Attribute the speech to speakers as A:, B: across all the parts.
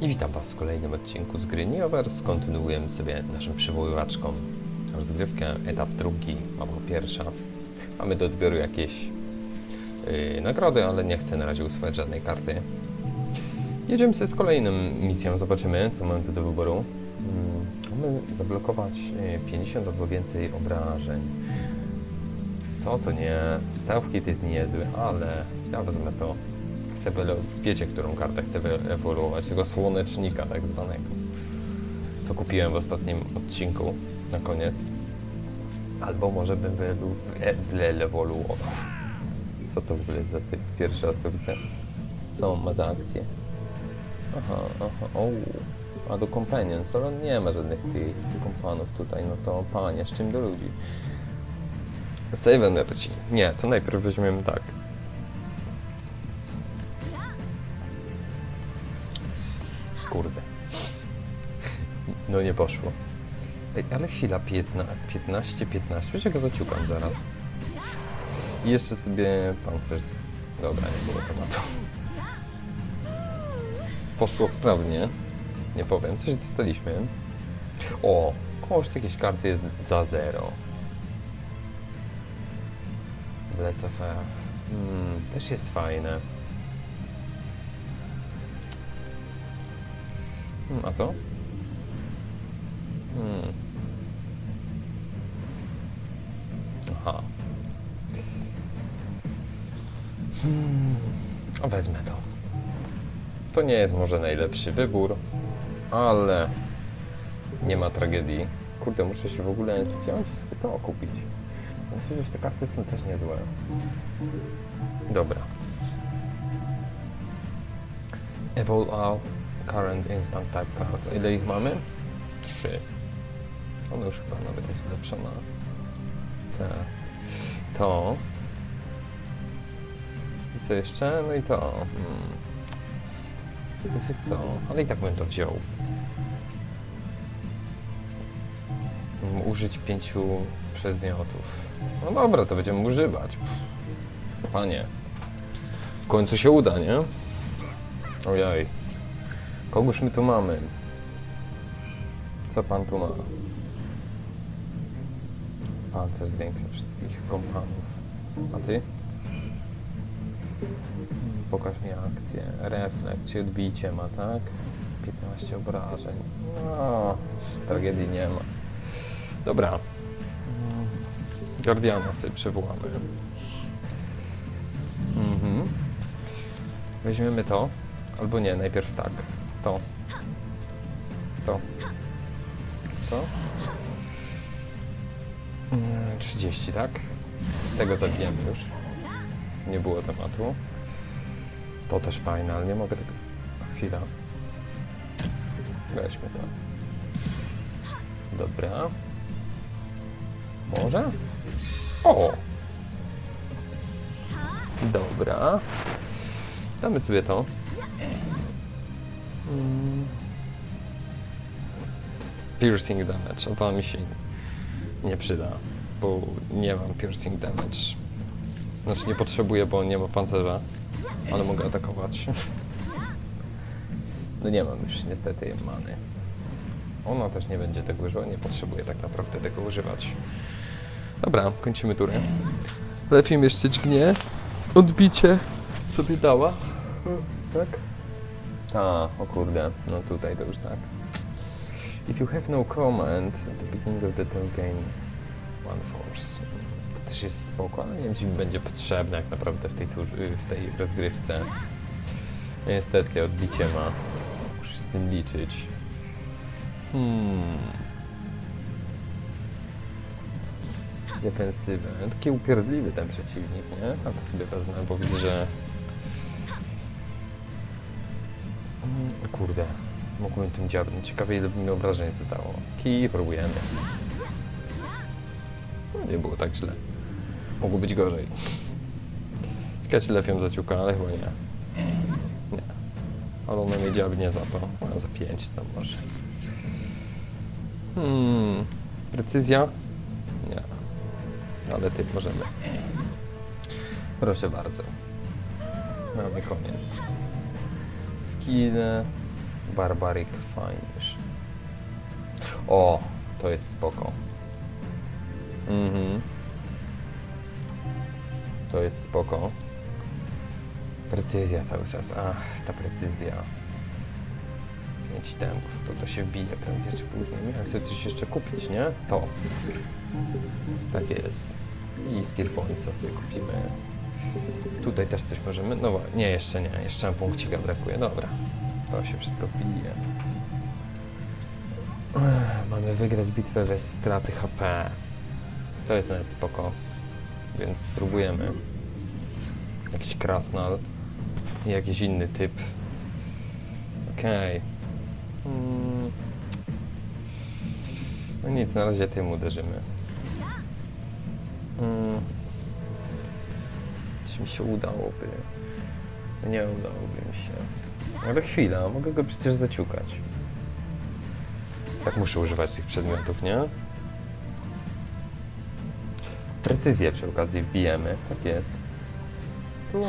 A: I witam Was w kolejnym odcinku z gry Neoverse. Kontynuujemy sobie naszą przywoływaczką rozgrywkę, etap drugi, mapa pierwsza. Mamy do odbioru jakieś yy, nagrody, ale nie chcę na razie usuwać żadnej karty. Jedziemy sobie z kolejną misją, zobaczymy co mamy tu do wyboru. Mm, Mamy zablokować yy, 50 albo więcej obrażeń. To to nie, Stealth jest niezły, ale ja wezmę to. Chcę wiecie, którą kartę chcę wyewoluować, tego słonecznika tak zwanego. Co kupiłem w ostatnim odcinku na koniec. Albo może bym wyewoluował. Co to w ogóle za ty pierwszy raz to? Co on ma za akcję? Aha, aha, o. A do companions, ale nie ma żadnych tych kompanów tutaj, no to panie, z czym do ludzi? Save energy. Nie, to najpierw weźmiemy tak. No nie poszło. Ej, ale chwila, 15, 15, 15. Wiesz, ja go zaciukam zaraz. I jeszcze sobie pancerz... Dobra, nie było tematu. Poszło sprawnie. Nie powiem, coś dostaliśmy. O, koszt jakiejś karty jest za zero. Bless of. Hmm, też jest fajne. Hmm, a to? Hmm. Aha. Hmm. O, wezmę to. To nie jest może najlepszy wybór, ale nie ma tragedii. Kurde, muszę się w ogóle spiąć i sobie to kupić. Myślę, że te karty są też niezłe. Dobra. Evolve all current instant type card. Ile ich mamy? Trzy. Ona już chyba nawet jest ulepszona. Tak. To. I co jeszcze? No i to. Hmm. Wiecie co? Ale i tak bym to wziął. Użyć pięciu przedmiotów. No dobra, to będziemy używać. Panie. W końcu się uda, nie? Ojej. Kogoż my tu mamy? Co pan tu ma? Pancerz zwiększa wszystkich kompanów. A ty? Pokaż mi akcję. Reflekt, czy odbicie ma, tak? 15 obrażeń. No, tragedii nie ma. Dobra. Guardiana sobie przywołamy. Mhm. Weźmiemy to. Albo nie, najpierw tak. To. To. To. Mm, 30, tak? Tego zabijemy już. Nie było tematu. To też fajne, ale nie mogę tego... Chwila. Weźmy to. Dobra. Może? O! Dobra. Damy sobie to. Mm. Piercing damage, a to mi się nie przyda, bo nie mam piercing damage. Znaczy nie potrzebuję, bo nie ma pancerza, ale mogę atakować. No nie mam już niestety many. Ona też nie będzie tego używać, nie potrzebuję tak naprawdę tego używać. Dobra, kończymy turę. Lepiej jeszcze dźgnie. Odbicie sobie dała. Tak? A, o kurde, no tutaj to już tak. If you have no command at the beginning of the gain one force. To też jest spoko, ale nie wiem, czy mi będzie potrzebne jak naprawdę w tej, w tej rozgrywce. Niestety, odbicie ma. Muszę z tym liczyć. Hmm. Defensywę. No, Taki upierdliwy ten przeciwnik, nie? A to sobie wezmę, bo widzę, że... Mm, Kurde, mogłem tym dziabnąć. Ciekawe ile by mi obrażeń zadało. Kij, próbujemy. Nie było tak źle. Mogło być gorzej. Ciekawe czy ją zaciuka, ale chyba nie. Nie. Ale ona mnie dziabnie za to. A, za 5 tam może. Hmm. Precyzja? Nie. Ale ty możemy. Proszę bardzo. Mamy koniec. Skille. Barbaric Finish. O, to jest spoko. Mhm. To jest spoko. Precyzja cały czas. Ach, ta precyzja. 5 temków, to to się wbije prędzej czy później. Miałem sobie coś jeszcze kupić, nie? To. Tak jest. I skill points sobie kupimy. Tutaj też coś możemy. No nie, jeszcze nie. Jeszcze nam punkcika brakuje. Dobra. To się wszystko wbije. Ech, Mamy wygrać bitwę bez straty HP. To jest nawet spoko. Więc spróbujemy. Jakiś krasnal. I jakiś inny typ. Okej. Mm. No nic, na razie tym uderzymy. Mm. Czy mi się udałoby? Nie udałoby mi się. Ale chwila, mogę go przecież zaciukać. Tak muszę używać tych przedmiotów, nie? Precyzję przy okazji wbijemy, tak jest. Tu.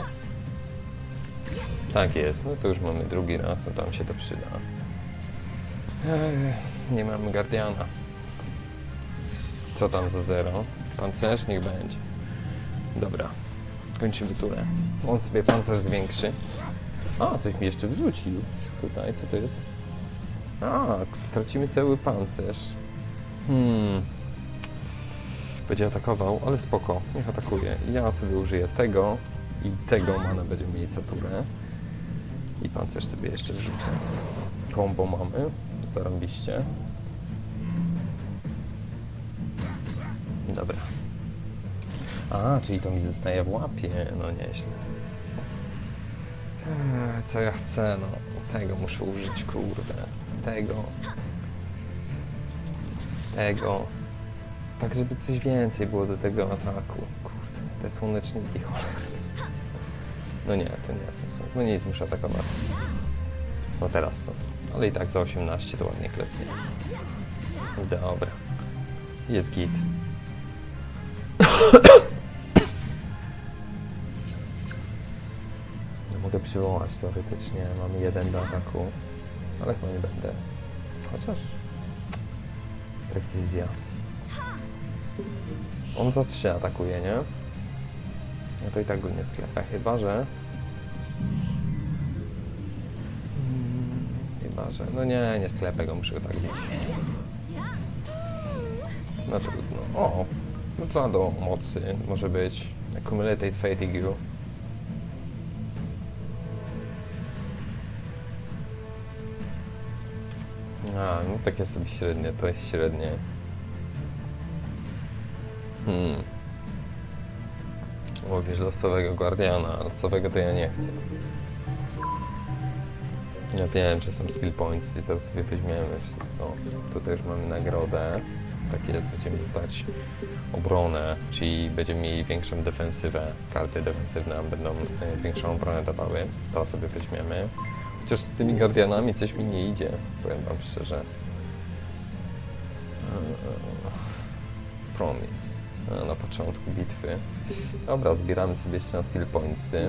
A: Tak jest, no to już mamy drugi raz, no tam się to przyda. Ech, nie mamy Guardiana. Co tam za zero? Pancerz niech będzie. Dobra, kończymy turę. On sobie pancerz zwiększy. A, coś mi jeszcze wrzucił. Tutaj, co to jest? A, tracimy cały pancerz. Hmm. Będzie atakował, ale spoko, niech atakuje. Ja sobie użyję tego i tego mana będziemy mieli co turę. I pancerz sobie jeszcze wrzucę. Combo mamy, zarąbiście. Dobra. A, czyli to mi zostaje w łapie, no nieźle. Eee, Co ja chcę, no tego muszę użyć, kurde. Tego. Tego. Tak, żeby coś więcej było do tego ataku. Kurde, te słoneczniki, cholera. No nie, to nie są. No nic, muszę atakować. No teraz są. Ale i tak za 18 to ładnie klepnie. Dobra. Jest git. No mogę przywołać teoretycznie, mamy jeden do ataku, ale chyba nie będę. Chociaż... Precyzja. On za 3 atakuje, nie? No to i tak go nie sklepa, chyba że... Chyba, że... No nie, nie sklepę go, muszę go tak bić. No trudno. O! No dwa do mocy może być. Accumulated Fatigue. A, no takie sobie średnie, to jest średnie. Hmm. O, wiesz, losowego Guardiana, losowego to ja nie chcę. Ja wiem, że są skill points i teraz sobie weźmiemy wszystko. Tutaj już mamy nagrodę. Tak jest, będziemy dostać obronę, czyli będziemy mieli większą defensywę. Karty defensywne będą e, większą obronę dawały. To sobie weźmiemy. Chociaż z tymi Guardianami coś mi nie idzie, powiem wam szczerze. Eee, Promise. E, Na początku bitwy. Dobra, zbieramy sobie jeszcze na skill pointsy.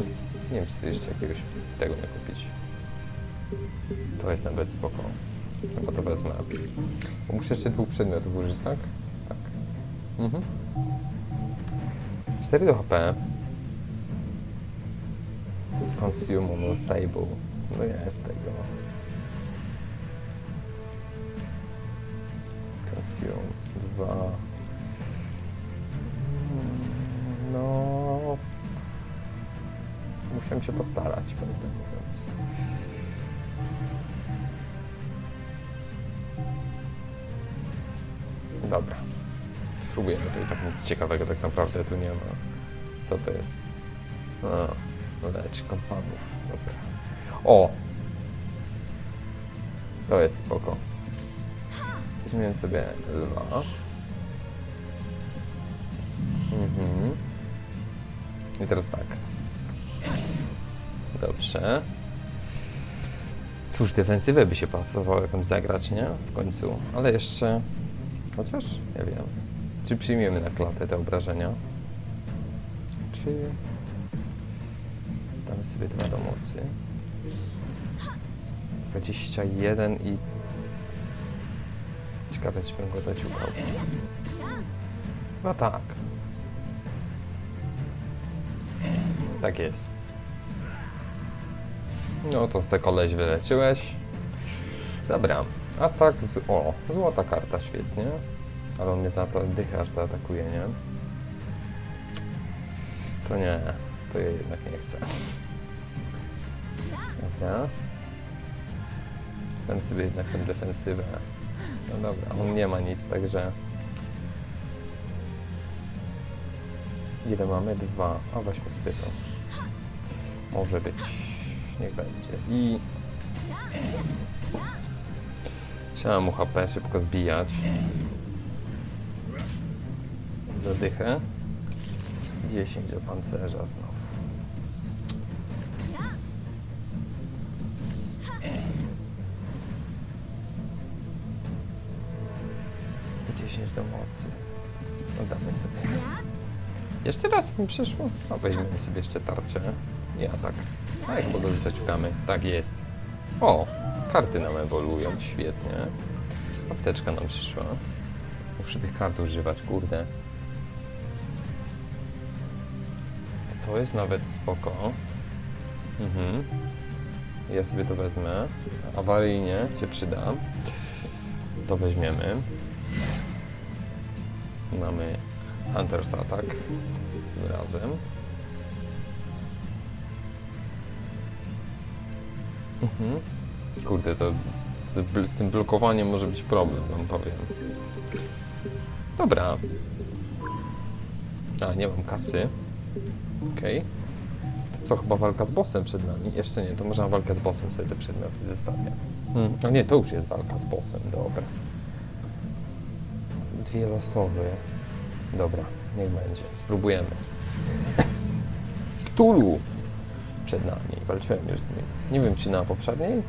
A: Nie wiem, czy jeszcze jakiegoś tego nie kupić. To jest nawet spoko. Chyba to wezmę. Bo muszę jeszcze dwóch przedmiotów użyć, tak? Tak. Mhm. 4 do HP. Consume unstable. No jest tego. Consume 2. Muszę się postarać, prawdę. Dobra. Spróbujemy to i tak nic ciekawego tak naprawdę tu nie ma. Co to jest? A, leczy kompanów. Dobra. O! To jest spoko. Weźmiemy sobie lwa. Mhm. I teraz tak. Dobrze. Cóż, defensywę by się pasowało jakąś zagrać, nie? W końcu. Ale jeszcze... Chociaż? Nie wiem. Czy przyjmiemy na klatę te obrażenia? Czy... Damy sobie dwa do mocy. 21 i... Ciekawe, czy bym go zaciukał. No tak. Tak jest. No to se koleś wyleczyłeś. Dobra. A tak z... O, złota karta, świetnie. Ale on mnie za to dycha aż zaatakuje, nie? To nie. To ja jednak nie chcę. Dobra. Dam sobie jednak tę defensywę. No dobra, on nie ma nic, także... Ile mamy? Dwa. A weźmy sobie to. Może być. Niech będzie. I... Trzeba mu HP szybko zbijać. Zadychę. 10 do pancerza znowu. Do mocy. No damy sobie. Jeszcze raz mi przyszło. A weźmiemy sobie jeszcze tarczę. I atak. A jak go zaciukamy. Tak jest. O! Karty nam ewoluują. Świetnie. Apteczka nam przyszła. Muszę tych kart używać, kurde. To jest nawet spoko. Mhm. Ja sobie to wezmę. Awaryjnie się przyda. To weźmiemy. Mamy Hunter's Attack razem. Mhm. Kurde, to z, bl- z tym blokowaniem może być problem, wam powiem. Dobra. A, nie mam kasy. Okej. To co, chyba walka z bossem przed nami? Jeszcze nie, to można walkę z bossem sobie te przedmioty zestawiać. Hmm. A nie, to już jest walka z bossem, dobra. Dwie losowe. Dobra, niech będzie. Spróbujemy. Cthulhu przed nami. Walczyłem już z nim. Nie wiem, czy na poprzedniej?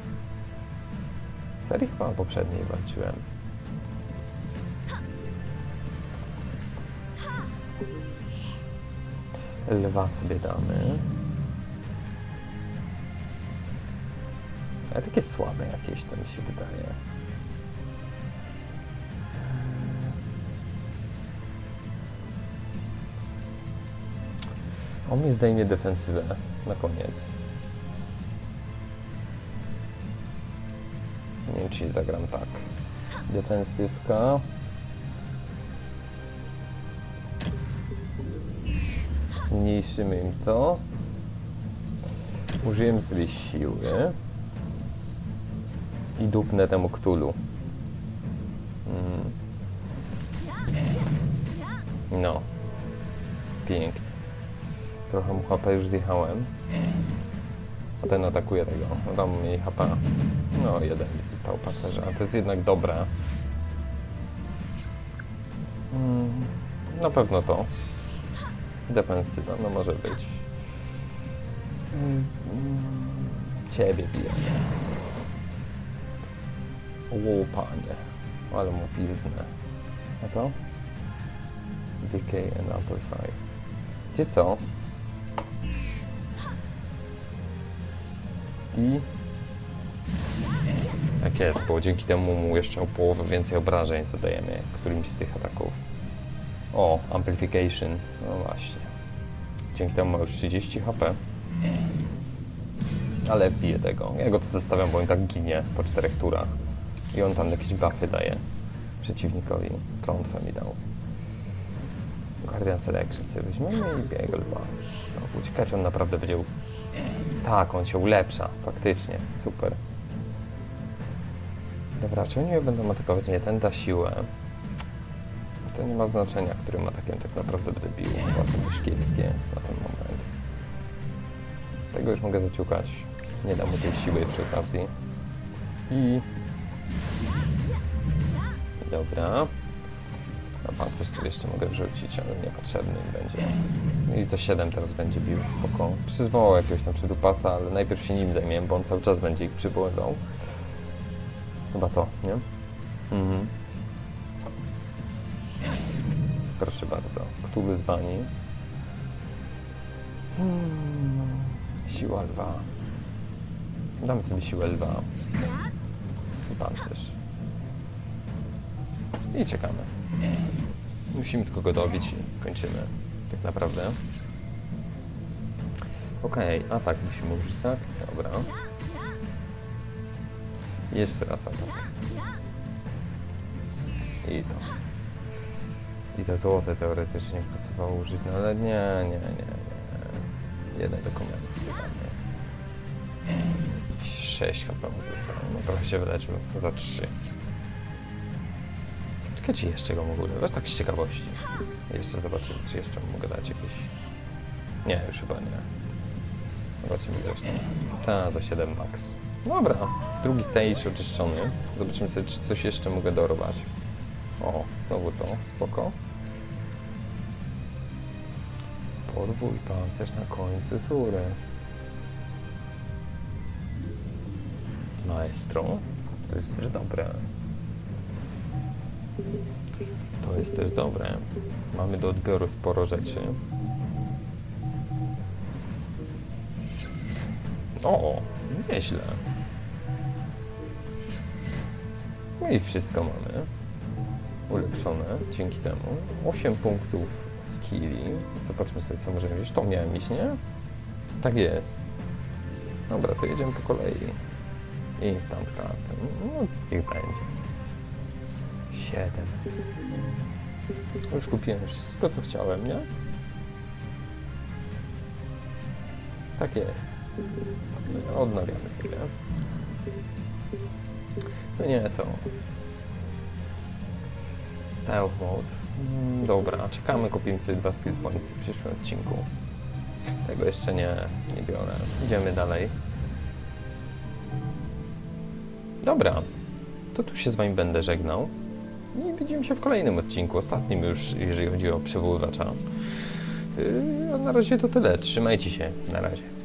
A: Serii chyba na poprzedniej walczyłem. Lwa sobie damy. Ale takie słabe jakieś to mi się wydaje. On mi zdejmie defensywę na koniec. Nie wiem, czy zagram tak. Defensywka. Zmniejszymy im to. Użyjemy sobie siły. I dupnę temu ktulu. Mm. No. Pięknie. Trochę mu HP już zjechałem. A ten atakuje tego. No Dam mniej HP. No, jeden mi został pasażer. To jest jednak dobre. Mm, na pewno to. Defensywa, no może być. Ciebie biję. O, panie. Ale mu pizdnę. A to? Decay and Amplify. Gdzie co? I... Tak jest, bo dzięki temu mu jeszcze o połowę więcej obrażeń zadajemy którymś z tych ataków. O, Amplification. No właśnie. Dzięki temu ma już 30 HP. Ale bije tego. Ja go tu zostawiam, bo on tak ginie po czterech turach. I on tam jakieś buffy daje przeciwnikowi. Klątwę mi dał. Guardian Selection sobie weźmiemy i biegł dwa. Czy on naprawdę będzie... u- Tak, on się ulepsza, faktycznie. Super. Dobra, czy oni mnie będą atakować? Nie, ten da siłę. To nie ma znaczenia, którym atakiem tak naprawdę będę bił. Chyba są szkielskie na ten moment. Tego już mogę zaciukać. Nie dam mu tej siły przy okazji. I... Dobra. Na pancerz sobie jeszcze mogę wrzucić, ale niepotrzebny będzie. No I za 7 teraz będzie bił, spoko. Przyzwołał jakiegoś tam przydupasa, ale najpierw się nim zajmiemy, bo on cały czas będzie ich przywoływał. Chyba to, nie? Mhm. Proszę bardzo. Który z bani? Siła lwa. Damy sobie siłę lwa. pancerz. I czekamy. Musimy tylko go dobić i kończymy. Tak naprawdę. Okej, atak musimy użyć, tak? Dobra. Jeszcze raz atak. I to. I te złote teoretycznie pasowało użyć, no ale nie, nie, nie, nie. Jeden dokument wydany. 6 HP mu zostało, no trochę się wyleczył za 3. Czekajcie, jeszcze go mogę używać, tak z ciekawości. Jeszcze zobaczymy, czy jeszcze mogę dać jakieś... Nie, już chyba nie. Zobaczymy zresztą. Ta, za 7 max. Dobra, drugi stage oczyszczony. Zobaczymy sobie, czy coś jeszcze mogę dorwać. O, znowu to, spoko. Podwój pancerz na końcu tury. Maestro, to jest też dobre. To jest też dobre. Mamy do odbioru sporo rzeczy. O, nieźle. No i wszystko mamy ulepszone dzięki temu. 8 punktów skilli. Zobaczmy sobie, co możemy mieć. To miałem mieć, nie? Tak jest. Dobra, to jedziemy po kolei. Instant karty. No, niech będzie. 7. Już kupiłem wszystko, co chciałem, nie? Tak jest. Odnawiamy sobie. No nie, to... Stealth mode. Mm, Dobra, czekamy, kupimy sobie dwa skill points w przyszłym odcinku. Tego jeszcze nie, nie biorę. Idziemy dalej. Dobra, to tu się z Wami będę żegnał. I widzimy się w kolejnym odcinku, ostatnim już, jeżeli chodzi o przywoływacza. Yy, a na razie to tyle. Trzymajcie się. Na razie.